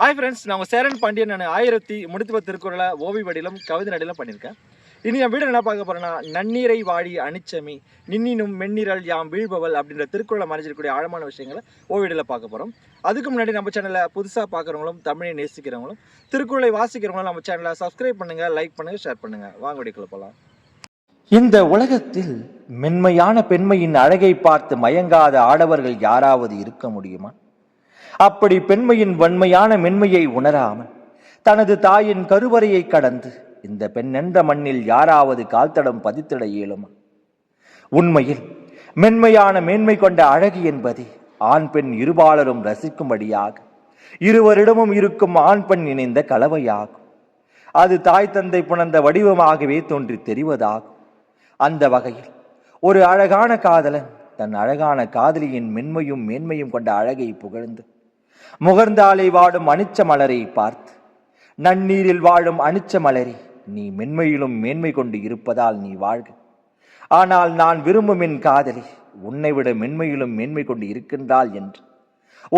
Hi friends நான் சேரன் பாண்டியன். நான் ஆயிரத்தி முடித்துவ திருக்குறளை ஓவி வடியிலும் கவிதை நடிலும் பண்ணியிருக்கேன். இனி என் வீடு என்ன பார்க்க போறேன்னா நன்னீரை வாடி அனிச்சமி நின்னினும் மென்னிரல் யாம் வீழ்பவள் அப்படின்ற திருக்குறளை மறைஞ்சிருக்கக்கூடிய ஆழமான விஷயங்களை ஓவியடில் பார்க்க போகிறோம் அதுக்கு முன்னாடி நம்ம சேனலை புதுசாக பார்க்குறவங்களும் தமிழை நேசிக்கிறவங்களும் திருக்குறளை வாசிக்கிறவங்களும் நம்ம சேனலை சப்ஸ்கிரைப் பண்ணுங்கள் லைக் பண்ணுங்கள் ஷேர் பண்ணுங்கள் வாங்க வடிக்குள்ள போகலாம் இந்த உலகத்தில் மென்மையான பெண்மையின் அழகை பார்த்து மயங்காத ஆடவர்கள் யாராவது இருக்க முடியுமா? அப்படி பெண்மையின் வன்மையான மென்மையை உணராமல் தனது தாயின் கருவறையை கடந்து இந்த பெண் என்ற மண்ணில் யாராவது கால்தடம் பதித்திட இயலுமா? உண்மையில் மென்மையான மேன்மை கொண்ட அழகு என்பது ஆண் பெண் இருபாலரும் ரசிக்கும்படியாக இருவரிடமும் இருக்கும் ஆண் பெண் இணைந்த கலவையாகும். அது தாய் தந்தை புணர்ந்த வடிவமாகவே தோன்றி தெரிவதாகும். அந்த வகையில் ஒரு அழகான காதலன் தன் அழகான காதலியின் மென்மையும் மேன்மையும் கொண்ட அழகை புகழ்ந்து முகர்ந்தாலை வாடும் அனிச்ச மலரை பார்த்து நன்னீரில் வாழும் அனிச்ச மலரி நீ மென்மையிலும் மேன்மை கொண்டு இருப்பதால் நீ வாழ்க. ஆனால் நான் விரும்பும் என் காதலி உன்னை விட மென்மையிலும் மேன்மை கொண்டு இருக்கின்றாள் என்று.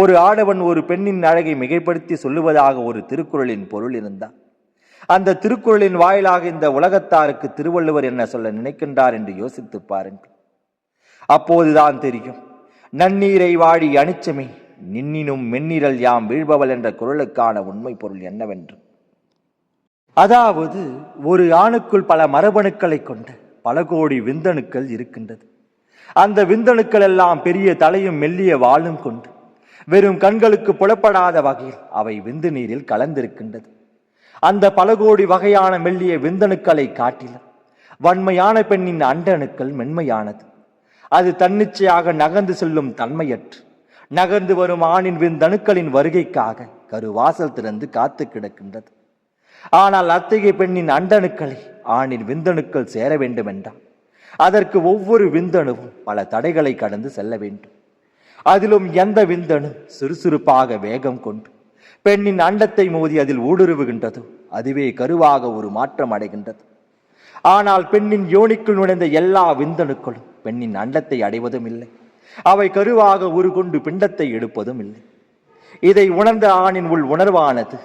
ஒரு ஆடவன் ஒரு பெண்ணின் அழகை மிகைப்படுத்தி சொல்லுவதாக ஒரு திருக்குறளின் பொருள் இருந்தார் அந்த திருக்குறளின் வாயிலாக இந்த உலகத்தாருக்கு திருவள்ளுவர் என்ன சொல்ல நினைக்கின்றார் என்று யோசித்து பாருங்கள். அப்போதுதான் தெரியும். நன்னீரை வாடி அணிச்சமை நின்னினும் மென்னிரல் யாம் வீழ்பவள் என்ற குரலுக்கான உண்மை பொருள் என்னவென்று. அதாவது ஒரு ஆணுக்குள் பல மரபணுக்களை கொண்ட பல கோடி விந்தணுக்கள் இருக்கின்றது. அந்த விந்தணுக்கள் எல்லாம் பெரிய தலையும் மெல்லிய வாளும் கொண்டு வெறும் கண்களுக்கு புலப்படாத வகையில் அவை விந்து நீரில் கலந்திருக்கின்றது. அந்த பல கோடி வகையான மெல்லிய விந்தணுக்களை காட்டிலும் வன்மையான பெண்ணின் அண்டணுக்கள் மென்மையானது. அது தன்னிச்சையாக நகர்ந்து செல்லும் தன்மையற்று. நகர்ந்து வரும் ஆணின் விந்தணுக்களின் வருகைக்காக கருவாசல் திறந்து காத்து கிடக்கின்றது. ஆனால் அத்தகைய பெண்ணின் அண்டணுக்களை ஆணின் விந்தணுக்கள் சேர வேண்டும் என்றால் அதற்கு ஒவ்வொரு விந்தணுவும் பல தடைகளை கடந்து செல்ல வேண்டும். அதிலும் எந்த விந்தணு சுறுசுறுப்பாக வேகம் கொண்டு பெண்ணின் அண்டத்தை மோதி அதில் ஊடுருவுகின்றதோ அதுவே கருவாக ஒரு மாற்றம் அடைகின்றது. ஆனால் பெண்ணின் யோனிக்குள் நுழைந்த எல்லா விந்தணுக்களும் பெண்ணின் அண்டத்தை அடைவதும் இல்லை. அவை கருவாக உருகொண்டு பிண்டத்தை எடுப்பதும் இல்லை. இதை உணர்ந்த ஆணின் உள் உணர்வானது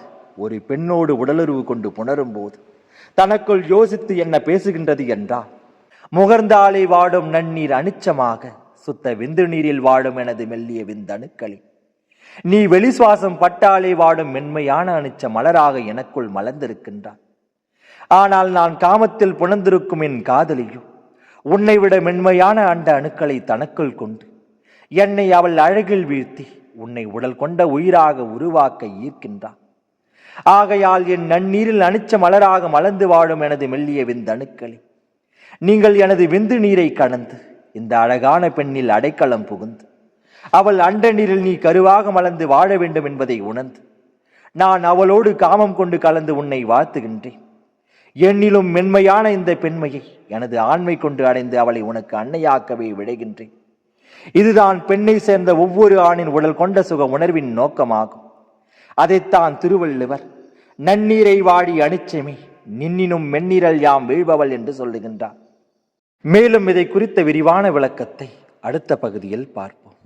ஒரு பெண்ணோடு உடலுறவு கொண்டு புணரும் போது தனக்குள் யோசித்து என்ன பேசுகின்றது என்றால் முகர்ந்தாலே வாடும் நன்னீர் அனிச்சமாக சுத்த விந்து நீரில் வாடும் எனது மெல்லிய விந்தணுக்களே. நீ வெளி சுவாசம் பட்டாலே வாடும் மென்மையான அனிச்ச மலராக எனக்குள் மலர்ந்திருக்கின்றான் ஆனால் நான் காமத்தில் புணர்ந்திருக்கும் என் காதலியோ உன்னை விட மென்மையான அண்ட அணுக்களை தனக்குள் கொண்டு என்னை அவள் அழகில் வீழ்த்தி உன்னை உடல் கொண்ட உயிராக உருவாக்க ஈர்க்கின்றான் ஆகையால் என் நன்னீரில் அணிச்ச மலராக மலர்ந்து வாழும் எனது மெல்லிய விந்தணுக்களே நீங்கள் எனது விந்து நீரை கடந்து இந்த அழகான பெண்ணில் அடைக்கலம் புகுந்து அவள் அண்ட நீரில் நீ கருவாக மலர்ந்து வாழ வேண்டும் என்பதை உணர்ந்து நான் அவளோடு காமம் கொண்டு கலந்து உன்னை வாழ்த்துகின்றேன். எண்ணிலும் மென்மையான இந்த பெண்மையை எனது ஆண்மை கொண்டு அடைந்து அவளை உனக்கு அன்னையாக்கவே விடைகின்றேன். இதுதான் பெண்ணை சேர்ந்த ஒவ்வொரு ஆணின் உடல் கொண்ட சுக உணர்வின் நோக்கமாகும். அதைத்தான் திருவள்ளுவர் நன்னீரை வாடி அணிச்சமே நின்னினும் மென்னிரல் யாம் வீழ்பவள் என்று சொல்லுகின்றார். மேலும் இதை குறித்த விரிவான விளக்கத்தை அடுத்த பகுதியில் பார்ப்போம்.